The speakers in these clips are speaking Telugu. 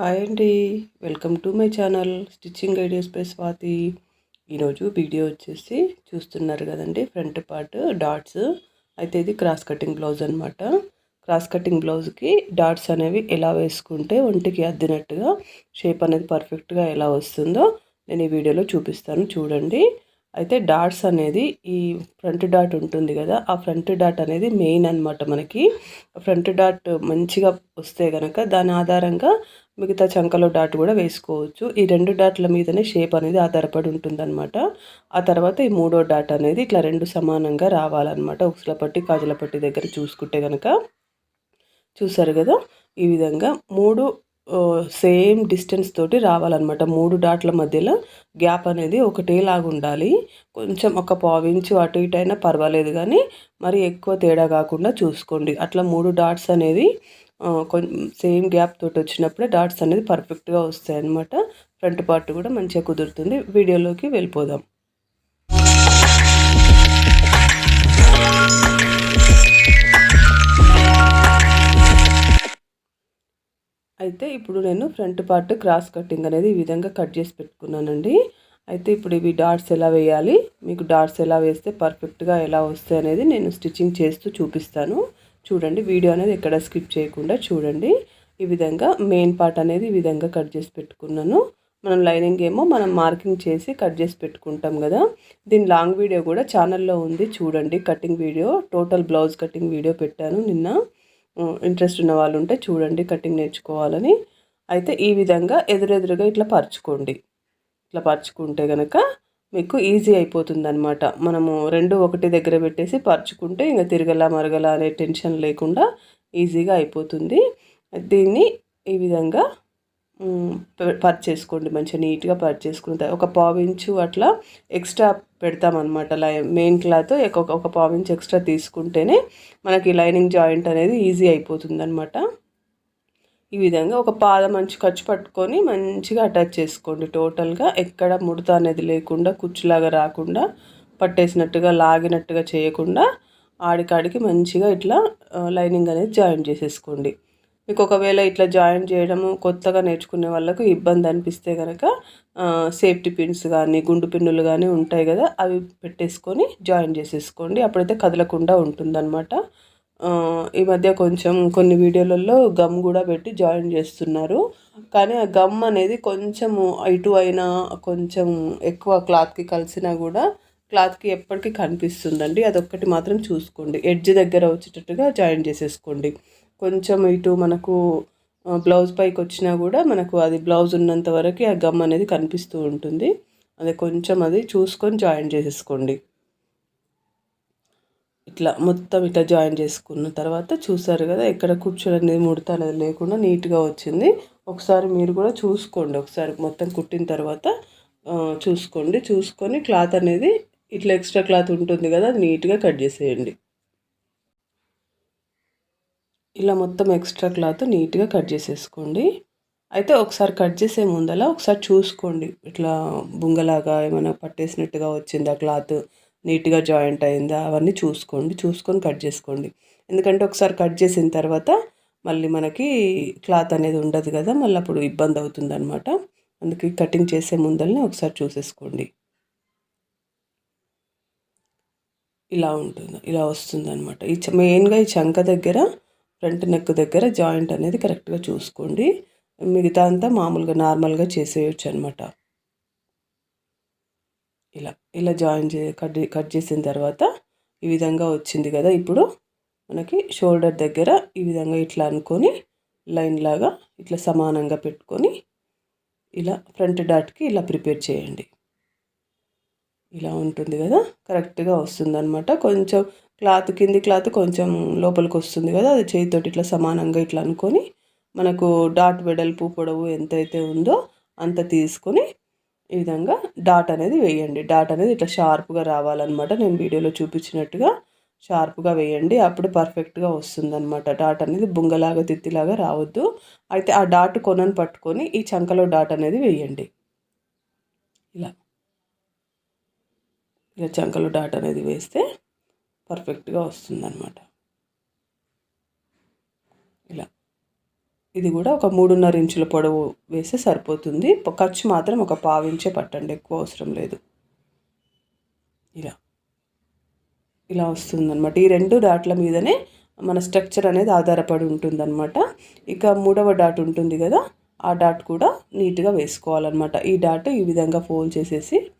హాయ్ అండి. Welcome to my channel stitching ideas by Swathi. ఈరోజు వీడియో వచ్చేసి చూస్తున్నారు కదండి ఫ్రంట్ పార్ట్ డాట్స్. అయితే ఇది క్రాస్ కటింగ్ బ్లౌజ్ అనమాట క్రాస్ కటింగ్ బ్లౌజ్కి డాట్స్ అనేవి ఎలా వేసుకుంటే ఒంటికి అద్దినట్టుగా షేప్ అనేది పర్ఫెక్ట్గా ఎలా వస్తుందో నేను ఈ వీడియోలో చూపిస్తాను. చూడండి. అయితే డాట్స్ అనేది ఈ ఫ్రంట్ డాట్ ఉంటుంది కదా ఆ ఫ్రంట్ డాట్ అనేది మెయిన్ అనమాట మనకి. ఫ్రంట్ డాట్ మంచిగా వస్తే కనుక దాని ఆధారంగా మిగతా చంకలో డాట్ కూడా వేసుకోవచ్చు. ఈ రెండు డాట్ల మీదనే షేప్ అనేది ఆధారపడి ఉంటుందన్నమాట. ఆ తర్వాత ఈ మూడో డాట్ అనేది ఇట్లా రెండు సమానంగా రావాలన్నమాట. ఉక్సుల పట్టి కాజుల పట్టి దగ్గర చూసుకుంటే కనుక చూసారు కదా? ఈ విధంగా మూడు సేమ్ డిస్టెన్స్ తోటి రావాలన్నమాట. మూడు డాట్ల మధ్యలో గ్యాప్ అనేది ఒకటేలాగా ఉండాలి. కొంచెం ఒక పావించు అటు ఇటు అయినా పర్వాలేదు కానీ మరి ఎక్కువ తేడా కాకుండా చూసుకోండి. అట్లా మూడు డాట్స్ అనేది సేమ్ గ్యాప్ తోటి వచ్చినప్పుడే డాట్స్ అనేది పర్ఫెక్ట్గా వస్తాయి అన్నమాట ఫ్రంట్ పార్ట్ కూడా మంచిగా కుదురుతుంది. వీడియోలోకి వెళ్ళిపోదాం. అయితే ఇప్పుడు నేను ఫ్రంట్ పార్ట్ క్రాస్ కటింగ్ అనేది ఈ విధంగా కట్ చేసి పెట్టుకున్నానండి. అయితే ఇప్పుడు ఇవి డాట్స్ ఎలా వేయాలి మీకు డాట్స్ ఎలా వేస్తే పర్ఫెక్ట్గా ఎలా వస్తాయి అనేది నేను స్టిచ్చింగ్ చేస్తూ చూపిస్తాను. చూడండి వీడియో అనేది ఎక్కడ స్కిప్ చేయకుండా చూడండి. ఈ విధంగా మెయిన్ పార్ట్ అనేది ఈ విధంగా కట్ చేసి పెట్టుకున్నాను. మనం లైనింగ్ ఏమో మనం మార్కింగ్ చేసి కట్ చేసి పెట్టుకుంటాం కదా. దీని లాంగ్ వీడియో కూడా ఛానల్లో ఉంది చూడండి. Cutting video total blouse cutting video పెట్టాను నిన్న. ఇంట్రెస్ట్ ఉన్న వాళ్ళు ఉంటే చూడండి కటింగ్ నేర్చుకోవాలని. అయితే ఈ విధంగా ఎదురెదురుగా ఇట్లా పరుచుకోండి. ఇట్లా పరుచుకుంటే కనుక మీకు ఈజీ అయిపోతుంది అనమాట మనము రెండు ఒకటి దగ్గర పెట్టేసి పరుచుకుంటే ఇంకా తిరగలా మరగలా అనే టెన్షన్ లేకుండా ఈజీగా అయిపోతుంది. దీన్ని ఈ విధంగా పర్చేసుకోండి. మంచిగా నీట్గా పర్చ్ ఒక పావు ఇంచు అట్లా ఎక్స్ట్రా పెడతామన్నమాట. లై మెయిన్ క్లాత్ ఒక పావు ఇంచ్ ఎక్స్ట్రా తీసుకుంటేనే మనకి లైనింగ్ జాయింట్ అనేది ఈజీ అయిపోతుంది అనమాట ఈ విధంగా ఒక పాదం మంచి ఖర్చు పట్టుకొని మంచిగా అటాచ్ చేసుకోండి. టోటల్గా ఎక్కడ ముడత అనేది లేకుండా కుచ్చులాగా రాకుండా పట్టేసినట్టుగా లాగినట్టుగా చేయకుండా ఆడికాడికి మంచిగా ఇట్లా లైనింగ్ అనేది జాయిన్ చేసేసుకోండి. మీకు ఒకవేళ ఇట్లా జాయిన్ చేయడము కొత్తగా నేర్చుకునే వాళ్ళకు ఇబ్బంది అనిపిస్తే కనుక సేఫ్టీ పిన్స్ కానీ గుండు పిన్నులు కానీ ఉంటాయి కదా అవి పెట్టేసుకొని జాయిన్ చేసేసుకోండి. అప్పుడైతే కదలకుండా ఉంటుందన్నమాట. ఈ మధ్య కొంచెం కొన్ని వీడియోలలో గమ్ కూడా పెట్టి జాయిన్ చేస్తున్నారు. కానీ ఆ గమ్ అనేది కొంచెము ఇటు అయినా కొంచెం ఎక్కువ క్లాత్కి కలిసినా కూడా క్లాత్కి ఎప్పటికీ కనిపిస్తుందండి. అదొక్కటి మాత్రం చూసుకోండి. ఎడ్జ్ దగ్గర వచ్చేటట్టుగా జాయిన్ చేసేసుకోండి. కొంచెం ఇటు మనకు బ్లౌజ్ పైకి వచ్చినా కూడా మనకు అది బ్లౌజ్ ఉన్నంత వరకు ఆ గమ్ అనేది కనిపిస్తూ ఉంటుంది. అది కొంచెం అది చూసుకొని జాయిన్ చేసేసుకోండి. ఇట్లా మొత్తం ఇట్లా జాయిన్ చేసుకున్న తర్వాత చూసారు కదా ఎక్కడ కుర్చీలు అనేది ముడత అనేది లేకుండా నీట్గా వచ్చింది. ఒకసారి మీరు కూడా చూసుకోండి. ఒకసారి మొత్తం కుట్టిన తర్వాత చూసుకోండి. చూసుకొని క్లాత్ అనేది ఇట్లా ఎక్స్ట్రా క్లాత్ ఉంటుంది కదా అది నీట్గా కట్ చేసేయండి. ఇలా మొత్తం ఎక్స్ట్రా క్లాత్ నీట్గా కట్ చేసేసుకోండి. అయితే ఒకసారి కట్ చేసే ముందల ఒకసారి చూసుకోండి. ఇట్లా బుంగలాగా ఏమైనా పట్టేసినట్టుగా వచ్చిందా క్లాత్? నీట్గా జాయింట్ అయిందా? అవన్నీ చూసుకోండి. చూసుకొని కట్ చేసుకోండి. ఎందుకంటే ఒకసారి కట్ చేసిన తర్వాత మళ్ళీ మనకి క్లాత్ అనేది ఉండదు కదా మళ్ళీ అప్పుడు ఇబ్బంది అవుతుంది అనమాట అందుకే కటింగ్ చేసే ముందరనే ఒకసారి చూసేసుకోండి. ఇలా ఉంటుంది. ఇలా వస్తుంది అనమాట ఈ మెయిన్గా ఈ చంక దగ్గర ఫ్రంట్ నెక్ దగ్గర జాయింట్ అనేది కరెక్ట్గా చూసుకోండి. మిగతా అంతా మామూలుగా నార్మల్గా చేసేయచ్చు అనమాట ఇలా ఇలా జాయిన్ చే కట్ కట్ చేసిన తర్వాత ఈ విధంగా వచ్చింది కదా ఇప్పుడు. మనకి షోల్డర్ దగ్గర ఈ విధంగా ఇట్లా అనుకొని లైన్ లాగా ఇట్లా సమానంగా పెట్టుకొని ఇలా ఫ్రంట్ డాట్కి ఇలా ప్రిపేర్ చేయండి. ఇలా ఉంటుంది కదా కరెక్ట్గా వస్తుంది అనమాట కొంచెం క్లాత్ కింది క్లాత్ కొంచెం లోపలికి వస్తుంది కదా అది చేతితోటి ఇట్లా సమానంగా ఇట్లా అనుకొని మనకు డాట్ వెడల్పు పొడవు ఎంతైతే ఉందో అంత తీసుకొని ఈ విధంగా డాట్ అనేది వేయండి. డాట్ అనేది ఇట్లా షార్ప్గా రావాలన్నమాట. నేను వీడియోలో చూపించినట్టుగా షార్ప్గా వేయండి. అప్పుడు పర్ఫెక్ట్గా వస్తుందన్నమాట. డాట్ అనేది బుంగలాగా తిత్తిలాగా రావద్దు. అయితే ఆ డాట్ కొనను పట్టుకొని ఈ చంకలో డాట్ అనేది వేయండి. ఇలా. ఇలా చంకలో డాట్ అనేది వేస్తే పర్ఫెక్ట్గా వస్తుందన్నమాట. ఇలా. ఇది కూడా ఒక మూడున్నర ఇంచుల పొడవు వేస్తే సరిపోతుంది. ఖర్చు మాత్రం ఒక పావించే పట్టండి ఎక్కువ అవసరం లేదు. ఇలా. ఇలా వస్తుందన్నమాట. ఈ రెండు డాట్ల మీదనే మన స్ట్రక్చర్ అనేది ఆధారపడి ఉంటుందన్నమాట. ఇక మూడవ డాట్ ఉంటుంది కదా ఆ డాట్ కూడా నీట్గా వేసుకోవాలన్నమాట. ఈ డాట్ ఈ విధంగా ఫోల్డ్ చేసేసి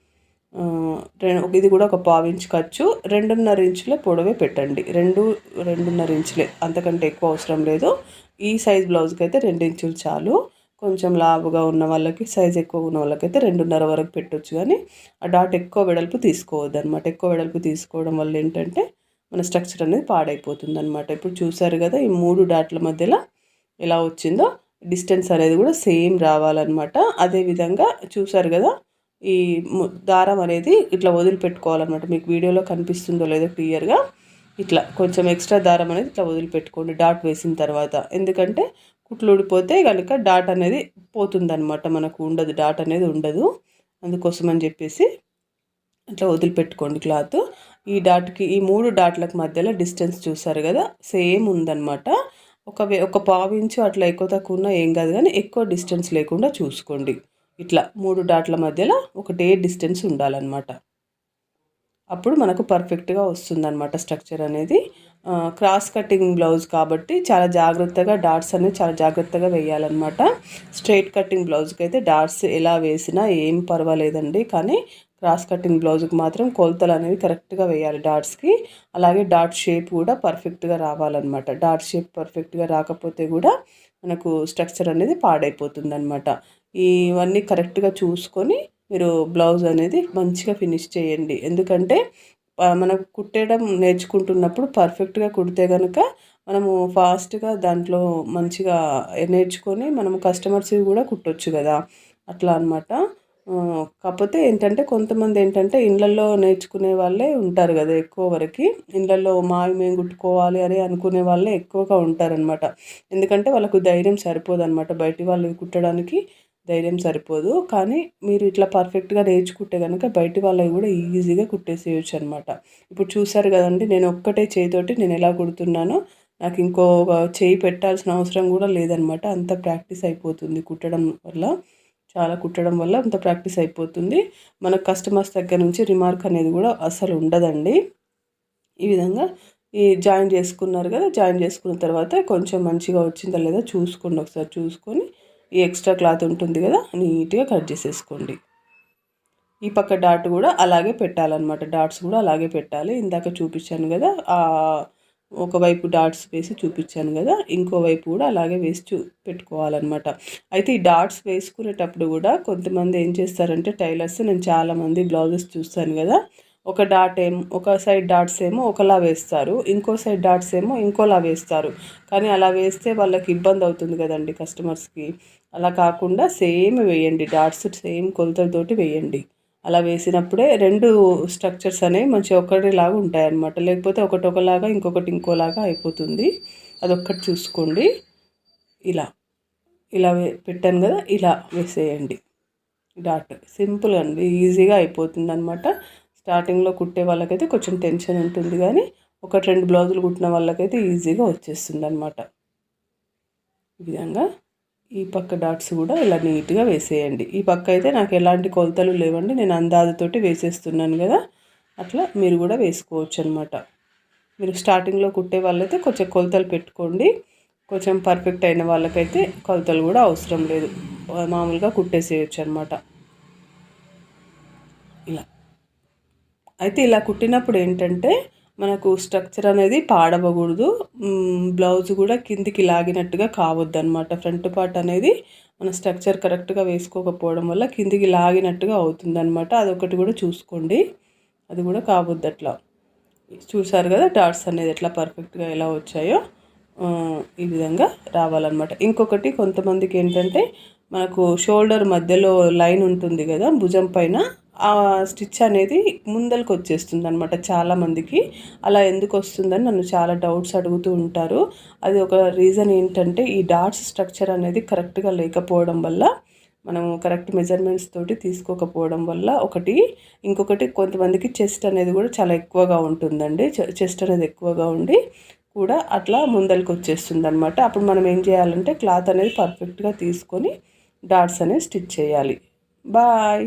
ఇది కూడా ఒక పావు ఖర్చు. రెండున్నర ఇంచుల పొడవే పెట్టండి. రెండు రెండున్నర ఇంచులే. అంతకంటే ఎక్కువ అవసరం లేదు. ఈ సైజ్ బ్లౌజ్కి అయితే రెండు ఇంచులు చాలు. కొంచెం లావుగా ఉన్న వాళ్ళకి సైజ్ ఎక్కువ ఉన్న వాళ్ళకైతే రెండున్నర వరకు పెట్టొచ్చు కానీ ఆ డాట్ ఎక్కువ వెడల్పు తీసుకోవద్దు అనమాట ఎక్కువ వెడల్పు తీసుకోవడం వల్ల ఏంటంటే మన స్ట్రక్చర్ అనేది పాడైపోతుంది అనమాట ఇప్పుడు చూసారు కదా ఈ మూడు డాట్ల మధ్యలో ఎలా వచ్చిందో డిస్టెన్స్ అనేది కూడా సేమ్ రావాలన్నమాట. అదేవిధంగా చూసారు కదా ఈ దారం అనేది ఇట్లా వదిలిపెట్టుకోవాలన్నమాట. మీకు వీడియోలో కనిపిస్తుందో లేదో క్లియర్గా ఇట్లా కొంచెం ఎక్స్ట్రా దారం అనేది ఇట్లా వదిలిపెట్టుకోండి డాట్ వేసిన తర్వాత. ఎందుకంటే కుట్లు ఊడిపోతే కనుక డాట్ అనేది పోతుందన్నమాట. మనకు ఉండదు డాట్ అనేది ఉండదు. అందుకోసం అని చెప్పేసి ఇట్లా వదిలిపెట్టుకోండి క్లాత్. ఈ డాట్కి ఈ మూడు డాట్లకు మధ్యలో డిస్టెన్స్ చూసారు కదా సేమ్ ఉందన్నమాట. ఒక ఒక పావు ఇంచు అట్లా ఎక్కువ తక్కువ ఉన్నా ఏం కాదు కానీ ఎక్కువ డిస్టెన్స్ లేకుండా చూసుకోండి. ఇట్లా మూడు డాట్ల మధ్యలో ఒకటే డిస్టెన్స్ ఉండాలన్నమాట. అప్పుడు మనకు పర్ఫెక్ట్గా వస్తుందన్నమాట స్ట్రక్చర్ అనేది. క్రాస్ కటింగ్ బ్లౌజ్ కాబట్టి చాలా జాగ్రత్తగా డాట్స్ అనేది చాలా జాగ్రత్తగా వేయాలన్నమాట. స్ట్రైట్ కటింగ్ బ్లౌజ్కి అయితే డాట్స్ ఎలా వేసినా ఏం పర్వాలేదండి. కానీ క్రాస్ కటింగ్ బ్లౌజ్కి మాత్రం కొలతలు అనేవి కరెక్ట్గా వేయాలి డాట్స్కి. అలాగే డాట్ షేప్ కూడా పర్ఫెక్ట్గా రావాలన్నమాట. డాట్ షేప్ పర్ఫెక్ట్గా రాకపోతే కూడా మనకు స్ట్రక్చర్ అనేది పాడైపోతుంది అనమాట ఇవన్నీ కరెక్ట్గా చూసుకొని మీరు బ్లౌజ్ అనేది మంచిగా ఫినిష్ చేయండి. ఎందుకంటే మనం కుట్టేయడం నేర్చుకుంటున్నప్పుడు పర్ఫెక్ట్గా కుడితే కనుక మనము ఫాస్ట్గా దాంట్లో మంచిగా నేర్చుకొని మనము కస్టమర్స్ కూడా కుట్టొచ్చు కదా. అట్లా అనమాట కాకపోతే ఏంటంటే కొంతమంది ఏంటంటే ఇళ్ళల్లో నేర్చుకునే వాళ్ళే ఉంటారు కదా ఎక్కువ వరకు. ఇళ్ళల్లో మావి మేము కుట్టుకోవాలి అని అనుకునే వాళ్ళే ఎక్కువగా ఉంటారనమాట ఎందుకంటే వాళ్ళకు ధైర్యం సరిపోదు అనమాట బయటి వాళ్ళు కుట్టడానికి. ధైర్యం సరిపోదు. కానీ మీరు ఇట్లా పర్ఫెక్ట్గా నేర్చుకుంటే కనుక బయటి వాళ్ళవి కూడా ఈజీగా కుట్టేసేయచ్చు అనమాట ఇప్పుడు చూసారు కదండి నేను ఒక్కటే చేయితోటి నేను ఎలా కుడుతున్నానో నాకు ఇంకో చేయి పెట్టాల్సిన అవసరం కూడా లేదనమాట అంత ప్రాక్టీస్ అయిపోతుంది కుట్టడం వల్ల చాలా కుట్టడం వల్ల అంత ప్రాక్టీస్ అయిపోతుంది. మన కస్టమర్స్ దగ్గర నుంచి రిమార్క్ అనేది కూడా అసలు ఉండదండి. ఈ విధంగా ఈ జాయిన్ చేసుకున్నారు కదా జాయిన్ చేసుకున్న తర్వాత కొంచెం మంచిగా వచ్చిందా లేదా చూసుకోండి ఒకసారి చూసుకొని ఈ ఎక్స్ట్రా క్లాత్ ఉంటుంది కదా నీట్గా కట్ చేసేసుకోండి. ఈ పక్క డాట్ కూడా అలాగే పెట్టాలన్నమాట. డాట్స్ కూడా అలాగే పెట్టాలి. ఇందాక చూపించాను కదా ఒకవైపు డాట్స్ వేసి చూపించాను కదా ఇంకో వైపు కూడా అలాగే వేసి చూ పెట్టుకోవాలన్నమాట. అయితే ఈ డాట్స్ వేసుకునేటప్పుడు కూడా కొంతమంది ఏం చేస్తారంటే టైలర్స్ నేను చాలామంది బ్లౌజెస్ చూస్తాను కదా ఒక డాట్ ఏమో ఒక సైడ్ డాట్స్ ఏమో ఒకలా వేస్తారు ఇంకో సైడ్ డాట్స్ ఏమో ఇంకోలా వేస్తారు. కానీ అలా వేస్తే వాళ్ళకి ఇబ్బంది అవుతుంది కదండి కస్టమర్స్కి. అలా కాకుండా సేమ్ వేయండి డాట్స్ సేమ్ కొలతలతోటి వేయండి. అలా వేసినప్పుడే రెండు స్ట్రక్చర్స్ అనేవి మంచిగా ఒకటిలాగా ఉంటాయి అన్నమాట లేకపోతే ఒకటి ఒకలాగా ఇంకొకటి ఇంకోలాగా అయిపోతుంది. అదొక్కటి చూసుకోండి. ఇలా ఇలా పెట్టాను కదా ఇలా వేసేయండి. డాట్ సింపుల్ అండి ఈజీగా అయిపోతుంది అనమాట స్టార్టింగ్లో కుట్టే వాళ్ళకైతే కొంచెం టెన్షన్ ఉంటుంది కానీ ఒకటి రెండు బ్లౌజులు కుట్టిన వాళ్ళకైతే ఈజీగా వచ్చేస్తుంది అనమాట ఈ విధంగా ఈ పక్క డాట్స్ కూడా ఇలా నీట్గా వేసేయండి. ఈ పక్క అయితే నాకు ఎలాంటి కొలతలు లేవండి. నేను అందాజతోటి వేసేస్తున్నాను కదా అట్లా మీరు కూడా వేసుకోవచ్చు అనమాట మీరు స్టార్టింగ్లో కుట్టే వాళ్ళైతే కొంచెం కొలతలు పెట్టుకోండి. కొంచెం పర్ఫెక్ట్ అయిన వాళ్ళకైతే కొలతలు కూడా అవసరం లేదు. మామూలుగా కుట్టేసేయచ్చు అనమాట ఇలా. అయితే ఇలా కుట్టినప్పుడు ఏంటంటే మనకు స్ట్రక్చర్ అనేది పాడవకూడదు. బ్లౌజ్ కూడా కిందికి లాగినట్టుగా కావద్దు అనమాట ఫ్రంట్ పార్ట్ అనేది మన స్ట్రక్చర్ కరెక్ట్గా వేసుకోకపోవడం వల్ల కిందికి లాగినట్టుగా అవుతుంది అదొకటి కూడా చూసుకోండి. అది కూడా కావద్దు అట్లా. చూసారు కదా డాట్స్ అనేది ఎట్లా పర్ఫెక్ట్గా ఎలా వచ్చాయో? ఈ విధంగా రావాలన్నమాట. ఇంకొకటి కొంతమందికి ఏంటంటే మనకు షోల్డర్ మధ్యలో లైన్ ఉంటుంది కదా భుజం పైన. ఆ స్టిచ్ అనేది ముందరకు వచ్చేస్తుంది అనమాట చాలామందికి. అలా ఎందుకు వస్తుందని నన్ను చాలా డౌట్స్ అడుగుతూ ఉంటారు. అది ఒక రీజన్ ఏంటంటే ఈ డాట్స్ స్ట్రక్చర్ అనేది కరెక్ట్గా లేకపోవడం వల్ల మనము కరెక్ట్ మెజర్మెంట్స్ తోటి తీసుకోకపోవడం వల్ల ఒకటి. ఇంకొకటి కొంతమందికి చెస్ట్ అనేది కూడా చాలా ఎక్కువగా ఉంటుందండి. చెస్ట్ అనేది ఎక్కువగా ఉండి కూడా అట్లా ముందరికి వచ్చేస్తుంది అనమాట అప్పుడు మనం ఏం చేయాలంటే క్లాత్ అనేది పర్ఫెక్ట్గా తీసుకొని డాట్స్ అనేవి స్టిచ్ చేయాలి. బాయ్!